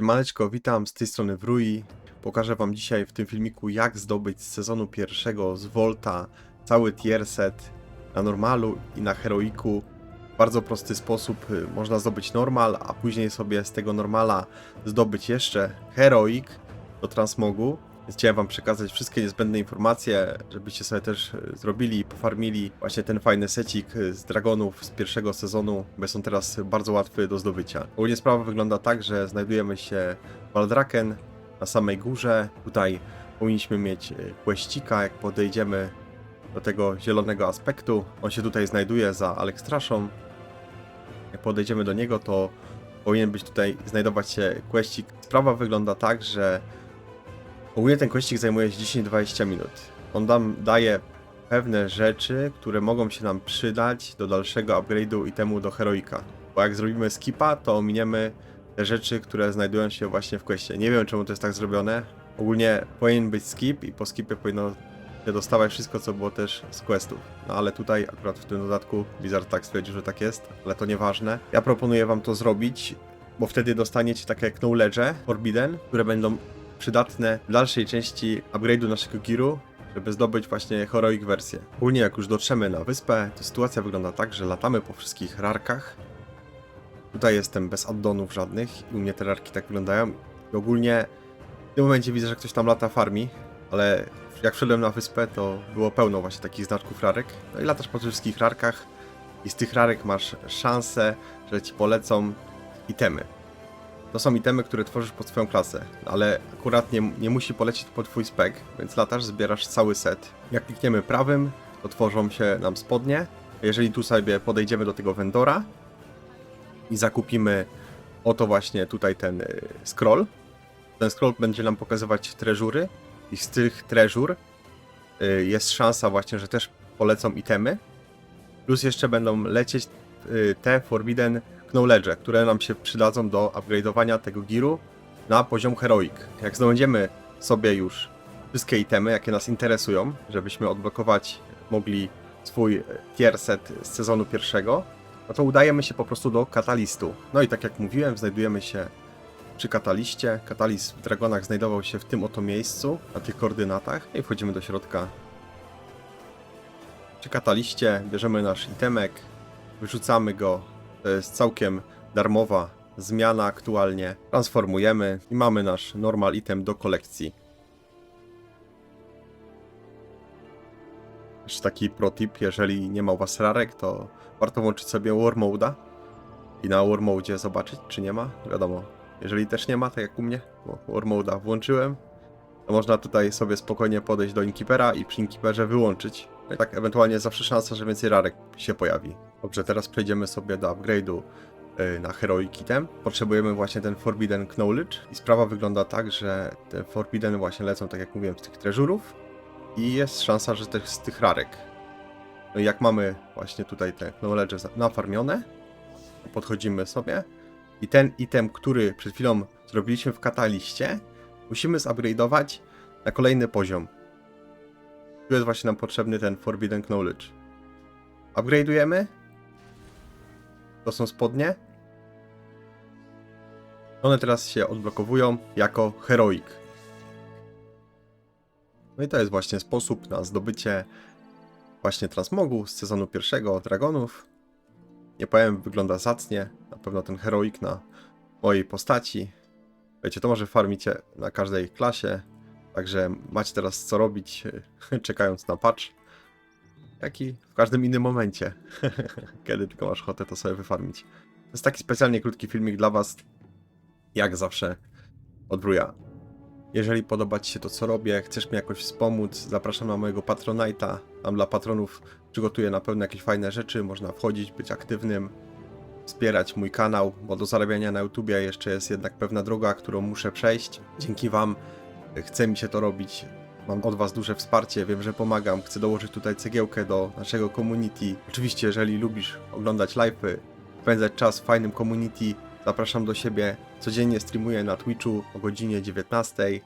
Siemaneczko, witam z tej strony Wrui. Pokażę wam dzisiaj w tym filmiku jak zdobyć z sezonu pierwszego z Volta cały tier set na normalu i na heroiku. W bardzo prosty sposób y, można zdobyć normal, a później sobie z tego normala zdobyć jeszcze heroik do transmogu. Chciałem wam przekazać wszystkie niezbędne informacje, żebyście sobie też y, zrobili pofarmili właśnie ten fajny secik y, z dragonów z pierwszego sezonu, bo on teraz bardzo łatwy do zdobycia. Ogólnie sprawa wygląda tak, że znajdujemy się w Waldraken na samej górze. Tutaj powinniśmy mieć y, questika, jak podejdziemy do tego zielonego aspektu. On się tutaj znajduje za Alekstraszą. Jak podejdziemy do niego, to powinien być tutaj znajdować się questik. Sprawa wygląda tak, że Ogólnie ten kościk zajmuje się 10-20 minut. On nam daje pewne rzeczy, które mogą się nam przydać do dalszego upgrade'u itemu do heroika. Bo jak zrobimy skipa, to ominiemy te rzeczy, które znajdują się właśnie w questie. Nie wiem czemu to jest tak zrobione. Ogólnie powinien być skip i po skipie powinno się dostawać wszystko, co było też z questów. No ale tutaj akurat w tym dodatku Blizzard tak stwierdził, że tak jest, ale to nieważne. Ja proponuję wam to zrobić, bo wtedy dostaniecie takie knowledge Forbidden, które będą przydatne w dalszej części upgrade'u naszego giru, żeby zdobyć właśnie heroic wersję. Ogólnie jak już dotrzemy na wyspę, to sytuacja wygląda tak, że latamy po wszystkich rarkach. Tutaj jestem bez addonów żadnych i u mnie te rarki tak wyglądają. I ogólnie w tym momencie widzę, że ktoś tam lata farmi, ale jak wszedłem na wyspę, to było pełno właśnie takich znaczków rarek. No i latasz po wszystkich rarkach i z tych rarek masz szansę, że ci polecą itemy. To są itemy, które tworzysz pod swoją klasę, ale akurat nie, nie musi polecieć pod twój spec, więc latasz, zbierasz cały set. Jak klikniemy prawym, to tworzą się nam spodnie. Jeżeli tu sobie podejdziemy do tego vendora i zakupimy oto właśnie tutaj ten y, scroll, ten scroll będzie nam pokazywać treżury i z tych treżur y, jest szansa właśnie, że też polecą itemy. Plus jeszcze będą lecieć y, te Forbidden knowledge, które nam się przydadzą do upgrade'owania tego giru na poziom heroic. Jak zdobędziemy sobie już wszystkie itemy, jakie nas interesują, żebyśmy odblokować mogli swój tier set z sezonu pierwszego, no to udajemy się po prostu do katalistu. No i tak jak mówiłem, znajdujemy się przy kataliście. Katalist w Dragonach znajdował się w tym oto miejscu, na tych koordynatach. No I wchodzimy do środka. Przy kataliście bierzemy nasz itemek, wyrzucamy go. To jest całkiem darmowa zmiana aktualnie. Transformujemy i mamy nasz normal item do kolekcji. Jeszcze taki pro tip, jeżeli nie ma u was rarek, to warto włączyć sobie War Mode'a i na War Mode zobaczyć, czy nie ma. Wiadomo, jeżeli też nie ma, tak jak u mnie, bo War Mode'a włączyłem, to można tutaj sobie spokojnie podejść do Inkeepera i przy Inkeeperze wyłączyć. No i tak ewentualnie zawsze szansa, że więcej rarek się pojawi. Dobrze, teraz przejdziemy sobie do upgrade'u y, na Heroic Item. Potrzebujemy właśnie ten Forbidden Knowledge i sprawa wygląda tak, że te Forbidden właśnie lecą, tak jak mówiłem, z tych treżurów i jest szansa, że też z tych rarek. No i jak mamy właśnie tutaj te knowledge nafarmione, podchodzimy sobie i ten item, który przed chwilą zrobiliśmy w kataliście, musimy zupgrade'ować na kolejny poziom. Tu jest właśnie nam potrzebny ten Forbidden Knowledge. Upgrade'ujemy. To są spodnie. One teraz się odblokowują jako Heroic. No i to jest właśnie sposób na zdobycie właśnie transmogu z sezonu pierwszego Dragonów. Nie powiem, wygląda zacnie. Na pewno ten Heroic na mojej postaci. Wiecie, to może farmicie na każdej klasie. Także macie teraz co robić, czekając na patch. Jak i w każdym innym momencie. Kiedy tylko masz ochotę to sobie wyfarmić. To jest taki specjalnie krótki filmik dla Was. Jak zawsze odbruja. Jeżeli podoba Ci się to, co robię, chcesz mi jakoś wspomóc, zapraszam na mojego Patronite'a. Tam dla patronów przygotuję na pewno jakieś fajne rzeczy. Można wchodzić, być aktywnym, wspierać mój kanał, bo do zarabiania na YouTubie jeszcze jest jednak pewna droga, którą muszę przejść. Dzięki Wam chce mi się to robić. Mam od Was duże wsparcie, wiem, że pomagam. Chcę dołożyć tutaj cegiełkę do naszego community. Oczywiście, jeżeli lubisz oglądać live'y, spędzać czas w fajnym community, zapraszam do siebie. Codziennie streamuję na Twitchu o godzinie 19.